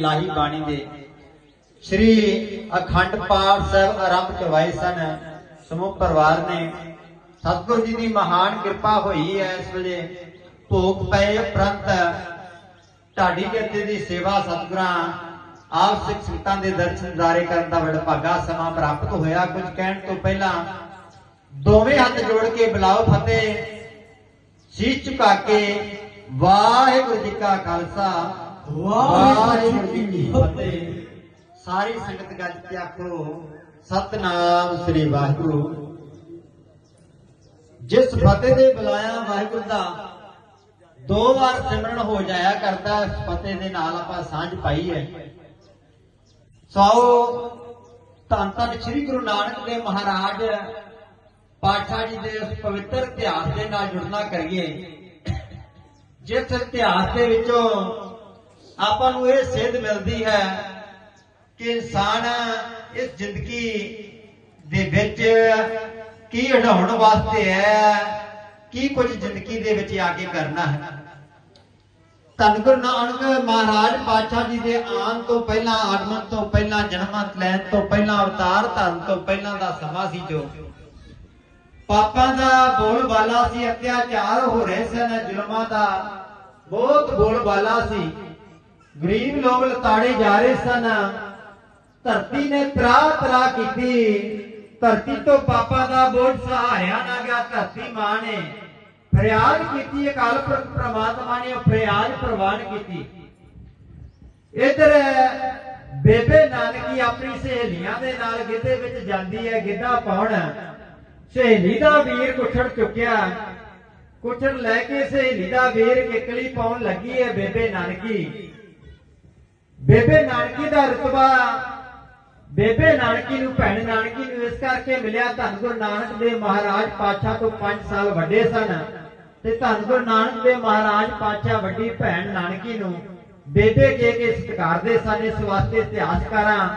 ਲਾਹੀ ਬਾਣੀ ਦੇ। ਸ਼੍ਰੀ ਅਖੰਡ ਪਾਠ ਸਾਹਿਬ ਆਰੰਭ ਕਰਵਾਏ ਸਨ। ਸਮੂਹ ਪਰਿਵਾਰ ਨੇ ਸਤਿਗੁਰੂ ਜੀ ਦੀ ਮਹਾਨ ਕਿਰਪਾ ਹੋਈ ਹੈ। ਇਸ ਵੇਲੇ ਭੋਗ ਪਏ ਉਪਰੰਤ ਢਾਡੀ ਜੱਤੇ ਦੀ ਸੇਵਾ ਸਤਿਗੁਰਾਂ, ਆਪ ਸਿੱਖ ਸੰਗਤਾਂ ਦੇ ਦਰਸ਼ਨ ਦਾਰੇ ਕਰਨ ਦਾ ਬੜਾ ਸਮਾਂ ਪ੍ਰਾਪਤ ਹੋਇਆ। ਕੁਝ ਕਹਿਣ ਤੋਂ ਪਹਿਲਾਂ ਦੋਵੇਂ ਹੱਥ ਜੋੜ ਕੇ ਬੁਲਾਓ ਫਤਿਹ। ਸੀਸ ਝੁਕਾ ਕੇ ਵਾਹਿਗੁਰੂ ਜੀ ਕਾ ਖਾਲਸਾ। ਵਾਹਿਗੁਰੂ ਜੀ ਕੀ ਫਤਿਹ। ਸਾਰੀ ਸੰਗਤ ਗੱਜ ਕੇ ਆਖੋ ਸਤਨਾਮ ਸ੍ਰੀ ਵਾਹਿਗੁਰੂ। ਜਿਸ ਫਤਿਹ ਦੇ ਬੁਲਾਇਆ ਵਾਹਿਗੁਰੂ ਦਾ ਦੋ ਵਾਰ ਸਿਮਰਨ ਹੋ ਜਾਇਆ ਕਰਦਾ ਇਸ ਫਤਿਹ ਦੇ ਨਾਲ ਆਪਾਂ ਸਾਂਝ ਪਾਈ ਹੈ। ਸੋ ਧੰਨ ਧੰਨ ਸ੍ਰੀ ਗੁਰੂ ਨਾਨਕ ਦੇਵ ਮਹਾਰਾਜ ਪਾਤਸ਼ਾਹ ਜੀ ਦੇ ਉਸ ਪਵਿੱਤਰ ਇਤਿਹਾਸ ਦੇ ਨਾਲ ਜੁੜਨਾ ਕਰੀਏ। ਜਿਸ ਇਤਿਹਾਸ ਦੇ ਵਿੱਚੋਂ ਆਪਾਂ ਨੂੰ ਇਹ ਸਿੱਧ ਮਿਲਦੀ ਹੈ ਕਿ ਇਨਸਾਨ ਇਸ ਜ਼ਿੰਦਗੀ ਦੇ ਵਿੱਚ ਕੀ ਹਟਾਉਣ ਵਾਸਤੇ ਹੈ, ਕੀ ਕੁਝ ਜ਼ਿੰਦਗੀ ਦੇ ਵਿੱਚ ਆ ਕੇ ਕਰਨਾ ਹੈ। ਧੰਨ ਗੁਰੂ ਨਾਨਕ ਮਹਾਰਾਜ ਪਾਤਸ਼ਾਹ ਜੀ ਦੇ ਆਉਣ ਤੋਂ ਪਹਿਲਾਂ, ਆਗਮਨ ਤੋਂ ਪਹਿਲਾਂ, ਜਨਮਾਂ ਲੈਣ ਤੋਂ ਪਹਿਲਾਂ, ਅਵਤਾਰ ਧਰਨ ਤੋਂ ਪਹਿਲਾਂ ਦਾ ਸਮਾਂ ਸੀ ਜੋ। ਪਾਪਾਂ ਦਾ ਬੋਲਬਾਲਾ ਸੀ, ਅਤਿਆਚਾਰ ਹੋ ਰਹੇ ਸਨ, ਜ਼ੁਲਮਾਂ ਦਾ ਬਹੁਤ ਬੋਲਬਾਲਾ ਸੀ। ਗਰੀਬ ਲੋਕ ਲਤਾੜੇ ਜਾ ਰਹੇ ਸਨ। ਧਰਤੀ ਨੇ ਤਰਾ ਤਰਾ ਕੀਤੀ। ਧਰਤੀ ਤੋਂ ਪਾਪਾਂ ਦਾ ਬੋਝ ਸਹਾਇਆ ਨਾ ਗਿਆ। ਧਰਤੀ ਮਾਂ ਨੇ ਫਰਿਆਦ ਕੀਤੀ। ਅਕਾਲ ਪੁਰਖ ਪ੍ਰਮਾਤਮਾ ਨੇ ਉਹ ਫਰਿਆਦ ਪ੍ਰਵਾਨ ਕੀਤੀ। ਇਧਰ ਬੇਬੇ ਨਾਨਕੀ ਆਪਣੀ ਸਹੇਲੀਆਂ ਦੇ ਨਾਲ ਗਿੱਧੇ ਵਿੱਚ ਜਾਂਦੀ ਹੈ। ਗਿੱਧਾ ਪਾਉਣ। ਸਹੇਲੀ ਦਾ ਵੀਰ ਕੁੱਛੜ ਚੁੱਕਿਆ। ਕੁੱਛੜ ਲੈ ਕੇ ਸਹੇਲੀ ਦਾ ਵੀਰ ਕਿਕਲੀ ਪਾਉਣ ਲੱਗੀ ਹੈ ਬੇਬੇ ਨਾਨਕੀ। ਬੇਬੇ ਨਾਨਕੀ ਦਾ ਰਤਬਾ, ਬੇਬੇ ਨਾਨਕੀ ਨੂੰ, ਭੈਣ ਨਾਨਕੀ ਨੂੰ ਇਸ ਕਰਕੇ ਮਿਲਿਆ ਧੰਨ ਗੁਰੂ ਨਾਨਕ ਦੇ ਮਹਾਰਾਜ ਪਾਤਸ਼ਾਹ ਤੋਂ 5 ਸਾਲ ਵੱਡੇ ਸਨ ਤੇ ਧੰਨ ਗੁਰੂ ਨਾਨਕ ਦੇ ਮਹਾਰਾਜ ਪਾਤਸ਼ਾਹ ਵੱਡੀ ਭੈਣ ਨਾਨਕੀ ਨੂੰ ਬੇਬੇ ਕੇ ਕੇ ਸਤਿਕਾਰਦੇ ਸਨ, ਇਸ ਵਾਸਤੇ ਇਤਿਹਾਸਕਾਰਾਂ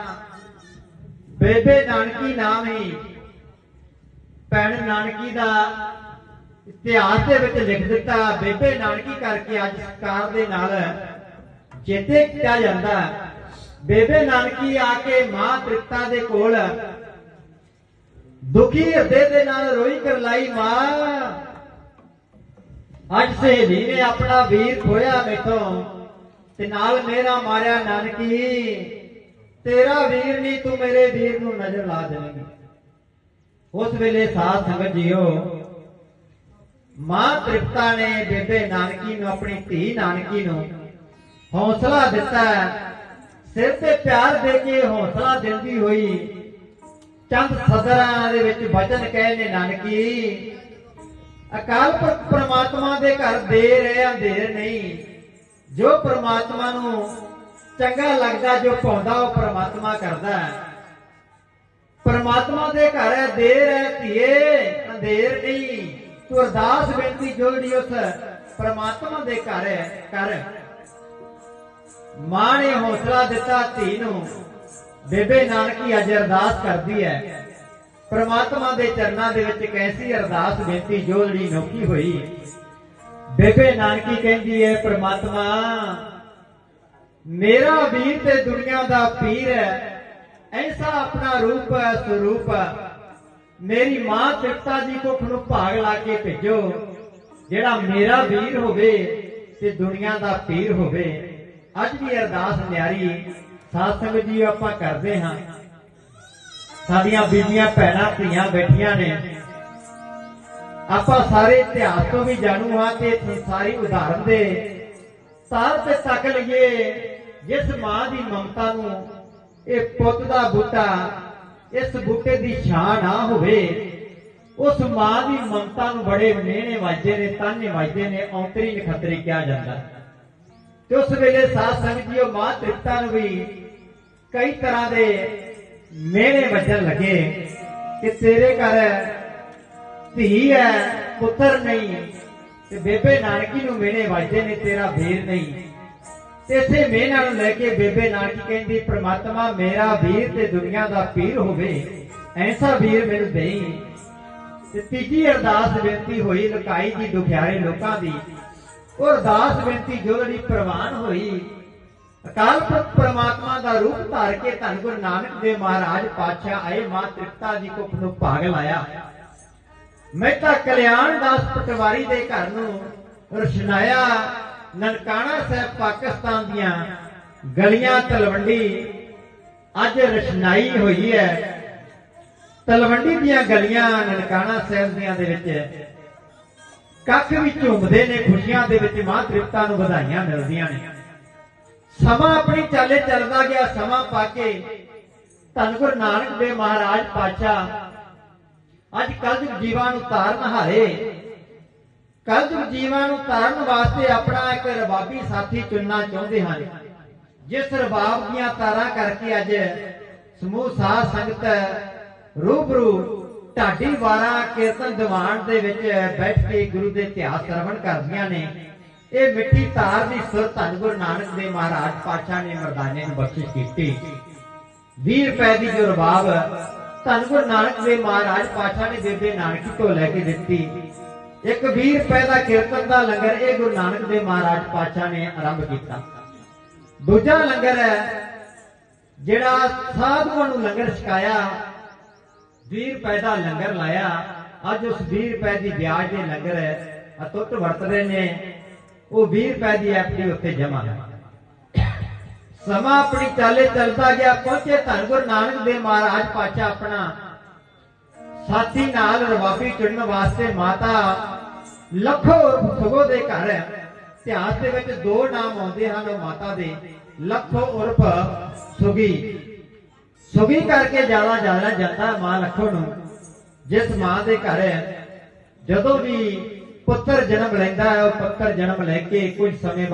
ਬੇਬੇ ਨਾਨਕੀ ਨਾਮ ਹੀ ਭੈਣ ਨਾਨਕੀ ਦਾ ਇਤਿਹਾਸ ਦੇ ਵਿੱਚ ਲਿਖ ਦਿੱਤਾ। ਬੇਬੇ ਨਾਨਕੀ ਕਰਕੇ ਅੱਜ ਸਤਿਕਾਰ ਦੇ ਨਾਲ ਚੇਤੇ ਕੀਤਾ ਜਾਂਦਾ ਬੇਬੇ ਨਾਨਕੀ ਆ ਕੇ ਮਾਂ ਤ੍ਰਿਪਤਾ ਦੇ ਕੋਲ ਦੁਖੀ ਹਿਰਦੇ ਦੇ ਨਾਲ ਰੋਈ ਕਰ ਲਾਈ ਮਾਂ। ਅੱਜ ਸਹੇਲੀ ਨੇ ਆਪਣਾ ਵੀਰ ਖੋਇਆ ਮੇਥੋਂ ਤੇ ਨਾਲ ਮੇਰਾ ਮਾਰਿਆ ਨਾਨਕੀ। ਤੇਰਾ ਵੀਰ ਨਹੀਂ, ਤੂੰ ਮੇਰੇ ਵੀਰ ਨੂੰ ਨਜ਼ਰ ਲਾ ਦੇਵੇਂਗੀ। ਉਸ ਵੇਲੇ ਸਾਧ ਸੰਗਤ ਜੀਓ, ਮਾਂ ਤ੍ਰਿਪਤਾ ਨੇ ਬੇਬੇ ਨਾਨਕੀ ਨੂੰ, ਆਪਣੀ ਧੀ ਨਾਨਕੀ ਨੂੰ ਹੌਸਲਾ ਦਿੱਤਾ ਸਿਰ ਤੇ ਪਿਆਰ ਦੇ ਕੇ ਹੌਸਲਾ ਦਿੰਦੀ ਹੋਈ ਚੰਦ ਸਦਰਾਂ ਦੇ ਵਿੱਚ ਵਚਨ ਕਹੇ ਨੇ ਨਾਨਕੀ, ਅਕਾਲ ਪੁਰਖ ਪ੍ਰਮਾਤਮਾ ਦੇ ਘਰ ਦੇਰ ਹੈ ਅੰਧੇਰ ਨਹੀਂ। ਜੋ ਪ੍ਰਮਾਤਮਾ ਨੂੰ ਚੰਗਾ ਲੱਗਦਾ, ਜੋ ਪਾਉਂਦਾ ਉਹ ਪ੍ਰਮਾਤਮਾ ਕਰਦਾ ਹੈ। ਪਰਮਾਤਮਾ ਦੇ ਘਰ ਹੈ, ਦੇਰ ਹੈ ਧੀਏ, ਅੰਧੇਰ ਨਹੀਂ। ਤੂੰ ਅਰਦਾਸ ਬੇਨਤੀ ਜੋੜੀ ਉਸ ਪਰਮਾਤਮਾ ਦੇ ਘਰ ਹੈ ਕਰ ਮਾਂ ਨੇ ਹੌਸਲਾ ਦਿੱਤਾ, ਧੀ ਨੂੰ। ਬੇਬੇ ਨਾਨਕੀ ਅੱਜ ਅਰਦਾਸ ਕਰਦੀ ਹੈ। ਪਰਮਾਤਮਾ ਦੇ ਚਰਨਾਂ ਦੇ ਵਿੱਚ ਇੱਕ ਐਸੀ ਅਰਦਾਸ ਬੇਨਤੀ ਜੋੜੀ ਨੋਕੀ ਹੋਈ। ਬੇਬੇ ਨਾਨਕੀ ਕਹਿੰਦੀ ਹੈ, ਪ੍ਰਮਾਤਮਾ, ਮੇਰਾ ਵੀਰ ਤੇ ਦੁਨੀਆ ਦਾ ਪੀਰ ਹੈ। ਐਸਾ ਆਪਣਾ ਰੂਪ ਹੈ, ਸਰੂਪ ਮੇਰੀ ਮਾਂ ਤ੍ਰਿਪਤਾ ਜੀ ਕੋ ਨੂੰ ਭਾਗ ਲਾ ਕੇ ਭੇਜੋ। ਜਿਹੜਾ ਮੇਰਾ ਵੀਰ ਹੋਵੇ ਤੇ ਦੁਨੀਆ ਦਾ ਪੀਰ ਹੋਵੇ। ਅੱਜ ਦੀ ਅਰਦਾਸ ਨਿਆਰੀ ਸਾਧ ਸੰਗਤ ਜੀ ਆਪਾਂ ਕਰਦੇ ਹਾਂ। ਸਾਡੀਆਂ ਬੀਬੀਆਂ, ਭੈਣਾਂ, ਧੀਆਂ ਬੈਠੀਆਂ ਨੇ। ਆਪਾਂ ਸਾਰੇ ਇਤਿਹਾਸ ਤੋਂ ਵੀ ਜਾਣੂ ਹਾਂ ਤੇ ਸੰਸਾਰੀ ਉਦਾਹਰਨ ਦੇ ਤਾਰ ਤੇ ਤੱਕ ਲਈਏ, ਜਿਸ ਮਾਂ ਦੀ ਮਮਤਾ ਨੂੰ ਇਹ ਪੁੱਤ ਦਾ ਬੂਟਾ, ਇਸ ਬੂਟੇ ਦੀ ਛਾਂ ਨਾ ਹੋਵੇ, ਉਸ ਮਾਂ ਦੀ ਮਮਤਾ ਨੂੰ ਬੜੇ ਮਿਹਣੇ ਵਾਜੇ ਨੇ, ਤਾਨੇ ਵਾਜੇ ਨੇ, ਔਂਤਰੀ ਨਖਤਰੀ ਕਿਹਾ ਜਾਂਦਾ। ਤੇ ਉਸ ਵੇਲੇ ਸਾਧ ਸੰਗਤ ਉਹ ਮਾਂ ਤ੍ਰਿਪਤਾ ਨੂੰ ਵੀ ਕਈ ਤਰ੍ਹਾਂ ਦੇ ਮਿਹਣੇ ਵੱਜਣ ਲੱਗੇ ਕਿ ਤੇਰੇ ਘਰ ਧੀ ਹੈ, ਪੁੱਤਰ ਨਹੀਂ ਤੇ ਬੇਬੇ ਨਾਨਕੀ ਨੂੰ ਮਿਹਣੇ ਵੱਜਦੇ ਨੇ, ਤੇਰਾ ਵੀਰ ਨਹੀਂ। ਤੇ ਇਸੇ ਮਿਹਨਾਂ ਨੂੰ ਲੈ ਕੇ ਬੇਬੇ ਨਾਨਕੀ ਕਹਿੰਦੀ, ਪ੍ਰਮਾਤਮਾ, ਮੇਰਾ ਵੀਰ ਤੇ ਦੁਨੀਆ ਦਾ ਪੀਰ ਹੋਵੇ, ਐਸਾ ਵੀਰ ਮੈਨੂੰ ਦੇਈ। ਤੇ ਤੀਜੀ ਅਰਦਾਸ ਬੇਨਤੀ ਹੋਈ, ਲੁਕਾਈ ਦੀ ਦੁਖਿਆਰੇ ਲੋਕਾਂ ਦੀ। ਉਹ ਅਰਦਾਸ ਬੇਨਤੀ ਜੋ ਪ੍ਰਵਾਨ ਹੋਈ, ਅਕਾਲ ਪੁਰਖ ਪ੍ਰਮਾਤਮਾ ਦਾ ਰੂਪ ਧਾਰ ਕੇ ਧੰਨ ਗੁਰੂ ਨਾਨਕ ਦੇਵ ਮਹਾਰਾਜ ਪਾਤਸ਼ਾਹ ਆਏ ਮਾਂ ਤ੍ਰਿਪਤਾ ਦੀ ਕੁੱਖ ਨੂੰ ਭਾਗ ਲਾਇਆ। ਮਹਿਤਾ ਕਲਿਆਣ ਦਾਸ ਪਟਵਾਰੀ ਦੇ ਘਰ ਨੂੰ ਰਸ਼ਨਾਇਆ, ਨਨਕਾਣਾ ਸਾਹਿਬ ਪਾਕਿਸਤਾਨ ਦੀਆਂ ਗਲੀਆਂ ਤਲਵੰਡੀ। ਅੱਜ ਰਸ਼ਨਾਈ ਹੋਈ ਹੈ। ਤਲਵੰਡੀ ਦੀਆਂ ਗਲੀਆਂ ਨਨਕਾਣਾ ਸਾਹਿਬ ਦੀਆਂ ਦੇ ਵਿੱਚ। ਕੱਖ ਵੀ ਝੂਮਦੇ ਨੇ ਖੁਸ਼ੀਆਂ ਦੇ ਵਿੱਚ ਮਾਂ ਤ੍ਰਿਪਤਾ ਨੂੰ ਵਧਾਈਆਂ ਮਿਲਦੀਆਂ ਨੇ। ਸਮਾਂ ਆਪਣੀ ਚਾਲੇ ਚੱਲਦਾ ਗਿਆ, ਸਮਾਂ ਪਾ ਕੇ ਧੰਨ ਗੁਰੂ ਨਾਨਕ ਦੇਵ ਮਹਾਰਾਜ ਪਾਤਸ਼ਾਹ ਅੱਜ ਕਲਯੁਗ ਜੀਵਾਂ ਨੂੰ ਤਾਰਨ ਹਾਰੇ। ਕਲਯੁਗ ਜੀਵਾਂ ਨੂੰ ਤਾਰਨ ਵਾਸਤੇ ਆਪਣਾ ਇੱਕ ਰਬਾਬੀ ਸਾਥੀ ਚੁਣਨਾ ਚਾਹੁੰਦੇ ਹਨ। ਜਿਸ ਰਬਾਬ ਦੀਆਂ ਤਾਰਾਂ ਕਰਕੇ ਅੱਜ ਸਮੂਹ ਸਾਧ ਸੰਗਤ ਰੂਬਰੂ ਢਾਡੀ ਵਾਰਾ ਕੀਰਤਨ ਦੀਵਾਨ ਦੇ ਵਿੱਚ ਬੈਠ ਕੇ ਗੁਰੂ ਦੇ ਇਤਿਹਾਸ ਸਰਵਣ ਕਰਦੀਆਂ ਨੇ। ਇਹ ਮਿੱਠੀ ਧਾਰ ਦੀ ਸੁਰ ਧੰਨ ਗੁਰੂ ਨਾਨਕ ਦੇਵ ਮਹਾਰਾਜ ਪਾਤਸ਼ਾਹ ਨੇ ਮਰਦਾਨੇ ਨੂੰ ਬਖਸ਼ਿਸ਼ ਕੀਤੀ। 20 ਰੁਪਏ ਦੀ ਜੋ ਰਬਾਬ ਧੰਨ ਗੁਰੂ ਨਾਨਕ ਦੇਵ ਮਹਾਰਾਜ ਪਾਤਸ਼ਾਹ ਨੇ ਬੇਬੇ ਨਾਨਕੀ ਤੋਂ ਲੈ ਕੇ ਦਿੱਤੀ। ਇੱਕ 20 ਰੁਪਏ ਦਾ ਕੀਰਤਨ ਦਾ ਲੰਗਰ ਇਹ ਗੁਰੂ ਨਾਨਕ ਦੇਵ ਮਹਾਰਾਜ ਪਾਤਸ਼ਾਹ ਨੇ ਆਰੰਭ ਕੀਤਾ। ਦੂਜਾ ਲੰਗਰ ਹੈ ਜਿਹੜਾ ਸਾਧੂਆਂ ਨੂੰ ਲੰਗਰ ਛਕਾਇਆ 20 ਰੁਪਏ ਦਾ ਲੰਗਰ ਲਾਇਆ। ਅੱਜ ਉਸ 20 ਰੁਪਏ ਦੀ ਵਿਆਜ ਦੇ ਲੰਗਰ ਅਤੁੱਟ ਵਰਤਦੇ ਨੇ। ਉਹ 20 ਰੁਪਏ ਦੀ ਐਫਡੀ ਉੱਤੇ ਜਮ੍ਹਾਂ ਹੈ। ਸਮਾਂ ਆਪਣੀ ਚਾਲੇ ਚੱਲਦਾ ਗਿਆ। ਪਹੁੰਚੇ ਧੰਨ ਗੁਰੂ ਨਾਨਕ ਦੇਵ ਮਹਾਰਾਜ ਪਾਤਸ਼ਾਹ ਆਪਣਾ। ਸਾਥੀ ਨਾਲ ਰਵਾਬੀ ਚੁਣਨ ਵਾਸਤੇ ਮਾਤਾ ਲੱਖੋ ਉਰਫ ਦੇ ਘਰ ਇਤਿਹਾਸ ਦੇ ਵਿੱਚ ਦੋ ਨਾਮ ਆਉਂਦੇ ਹਨ ਉਹ ਮਾਤਾ ਦੇ। ਲੱਖੋ ਉਰਫ ਸੁਗੀ। ਸੁਗੀ ਕਰਕੇ ਜ਼ਿਆਦਾ ਜ਼ਿਆਦਾ ਜਾਂਦਾ ਮਾਂ ਲੱਖੋ ਨੂੰ। ਜਿਸ ਮਾਂ ਦੇ ਘਰ ਜਦੋਂ ਵੀ ਪੁੱਤਰ ਜਨਮ ਲੈਂਦਾ ਹੈ, ਉਹ ਪੁੱਤਰ ਜਨਮ ਲੈ ਕੇ ਕੁਝ ਸਮੇਂ ਬਾਅਦ